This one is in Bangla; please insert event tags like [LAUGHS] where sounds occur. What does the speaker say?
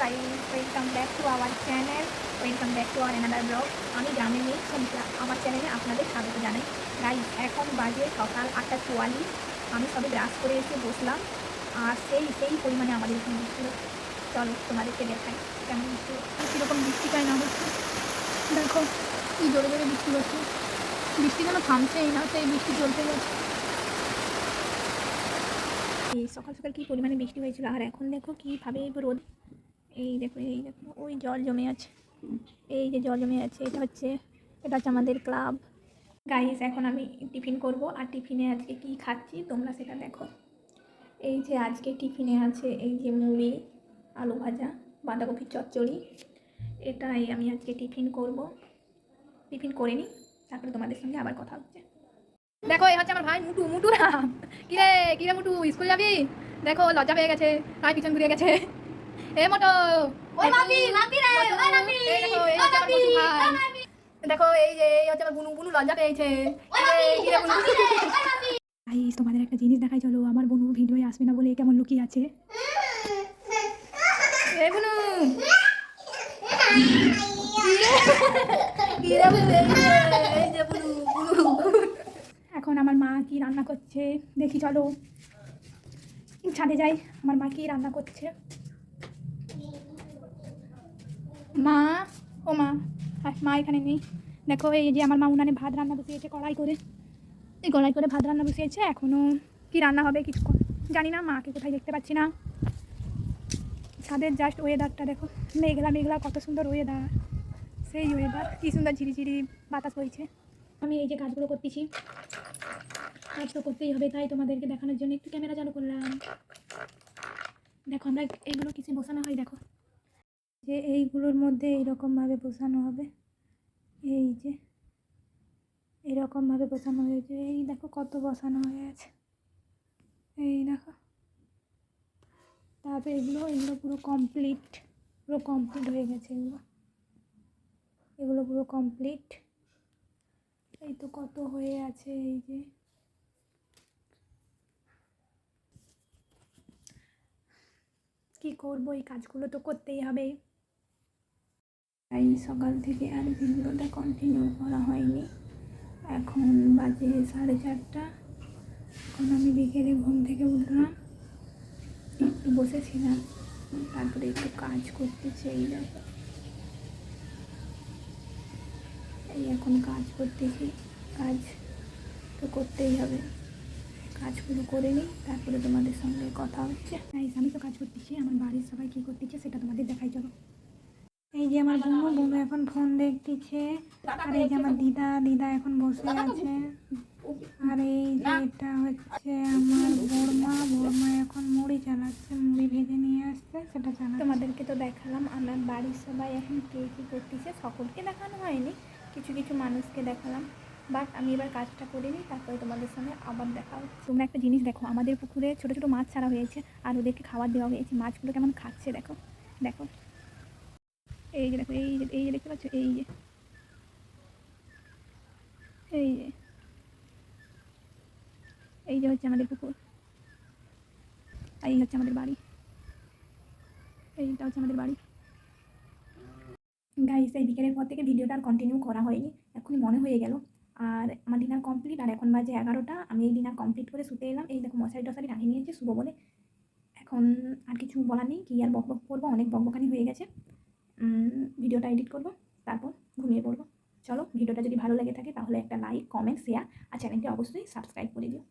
Guys welcome back to our channel welcome back to our another blog আমি গ্রামের মেয়ে সন্ধ্যা আমার চ্যানেলে আপনাদের স্বাগত জানাই। গাইস এখন বাজে সকাল আটটা চুয়াল্লিশ। আমি সবে ব্রাশ করে এসে বসলাম। আর সেই সেই পরিমাণে আমাদের এখানে বৃষ্টি হচ্ছে চলো তোমাদেরকে দেখাই কেমন বৃষ্টি কীরকম বৃষ্টি পায় না হচ্ছে? দেখো, কি জোরে জোরে বৃষ্টি হচ্ছে। বৃষ্টি যেন থামছেই না, সেই বৃষ্টি চলতে যাচ্ছে সকাল সকাল কী পরিমাণে বৃষ্টি হয়েছিল, আর এখন দেখো কীভাবে রোদ এই দেখো এই দেখো ওই জল জমে আছে। এই যে জল জমে আছে, এটা হচ্ছে এটা হচ্ছে আমাদের ক্লাব। গাইস এখন আমি টিফিন করব, আর টিফিনে আজকে কি খাচ্ছি তোমরা সেটা দেখো। এই যে আজকে টিফিনে আছে এই যে মুড়ি, আলু ভাজা, বাঁধাকপির চচ্চড়ি। এটাই আমি আজকে টিফিন করব। টিফিন করে নিই, তারপরে তোমাদের সঙ্গে আবার কথা হচ্ছে। দেখো এই হচ্ছে আমার ভাই মুটু মুটু না। কিরে কিরে মুটু, স্কুল যাবি? দেখো, লজ্জা পেয়ে গেছে তাই পিছন ঘুরে গেছে। এ মোটো ওই মাপি, মাপি রে, ওই মাপি, দেখো এই ওই মাপি। দেখো যে এই হচ্ছে আমার বুনু বুনু লজ্জা পেয়েছে। গাইস তোমাদের একটা জিনিস দেখাই চলো আমার বোন ভিডিওয়ে আসবে না বলে কেমন লুকিয়ে আছে? [LAUGHS] এ বুনু [LAUGHS] এখন আমার মা কি রান্না করছে? দেখি চলো। ছাদে যাই আমার মা কি রান্না করছে? মা, ও মা মা এখানে নেই। দেখো, এই যে আমার মা উনানে ভাত রান্না বসিয়েছে, কড়াই করে। এই কড়াই করে ভাত রান্না বসিয়েছে এখনও কি রান্না হবে কিছু জানি না, মাকে কোথায় দেখতে পাচ্ছি না। ছাদের জাস্ট ওয়েদারটা দেখো, মেঘলা মেঘলা, কত সুন্দর ওয়েদার সেই ওয়েদার কী সুন্দর ঝিরিঝিরি বাতাস বইছে। আমি এই যে কাজগুলো করতেছি, কাজ তো করতেই হবে তাই তোমাদেরকে দেখানোর জন্য একটু ক্যামেরা চালু করলাম। দেখো, আমরা এইগুলো কিছু বসানো হয়, দেখো। যে এইগুলোর মধ্যে এইরকমভাবে বসানো হবে। এই যে এরকমভাবে বসানো হয়েছে। এই দেখো কত বসানো হয়ে আছে এই দেখো। তারপরে এগুলো এগুলো পুরো কমপ্লিট পুরো কমপ্লিট হয়ে গেছে এগুলো। এগুলো পুরো কমপ্লিট এই তো কত হয়ে আছে এই যে। কি করব? এই কাজগুলো তো করতেই হবে। তাই সকাল থেকে আর ভিডিওটা কন্টিনিউ করা হয়নি। এখন বাজে সাড়ে চারটা। এখন আমি বিকেলে ঘুম থেকে উঠলাম, একটু বসেছিলাম, তারপরে একটু কাজ করতে দেখো এই এখন কাজ করতেছি, কাজ তো করতেই হবে। কাজগুলো করে নিই, তারপরে তোমাদের সঙ্গে কথা হচ্ছে। আমি তো কাজ করতেছি, আমার বাড়ির সবাই কী করতেছে সেটা তোমাদের দেখাই চলো। আমার বোনু বোনু এখন ফোন দেখতেছে। আর এই যে আমার দিদা দিদা এখন বসে আছে। আর এই যে এটা হচ্ছে আমার বড়মা বড়মা এখন মুড়ি চালাচ্ছে মুড়ি ভেজে নিয়ে আসছে সেটা চালাচ্ছে। তোমাদেরকে তো দেখালাম আমার বাড়ির সবাই এখন কে কী করতেছে সকলকে দেখানো হয়নি। কিছু কিছু মানুষকে দেখালাম। বাট আমি এবার কাজটা করে নিই তারপরে তোমাদের সঙ্গে আবার দেখা হচ্ছে। তোমরা একটা জিনিস দেখো আমাদের পুকুরে ছোটো ছোটো মাছ ছাড়া হয়েছে আর ওদেরকে খাবার দেওয়া হয়েছে। মাছগুলো কেমন খাচ্ছে দেখো। দেখো। এই যে দেখো, এই যে এই যে দেখতে পাচ্ছ? এই যে এই যে এই যে হচ্ছে আমাদের পুকুর। আর এই হচ্ছে আমাদের বাড়ি। এইটা হচ্ছে আমাদের বাড়ি। গাইস এই বিকেলের পর থেকে ভিডিওটা আর কন্টিনিউ করা হয়নি। এখনই মনে হয়ে গেল। আর আমার ডিনার কমপ্লিট আর এখন বাজে এগারোটা। আমি এই ডিনার কমপ্লিট করে শুতে এলাম। এই দেখো, মশারি টশারি টাঙিয়ে নিয়েছে শুভ বলে। এখন আর কিছু বলার নেই। কি আর বক বক করব? অনেক বকবকানি হয়ে গেছে। ভিডিওটা এডিট করব, তারপর ঘুমিয়ে পড়ব। চলো, ভিডিওটা যদি ভালো লাগে থাকে তাহলে একটা লাইক কমেন্ট শেয়ার আর চ্যানেলটি অবশ্যই সাবস্ক্রাইব করে দিও।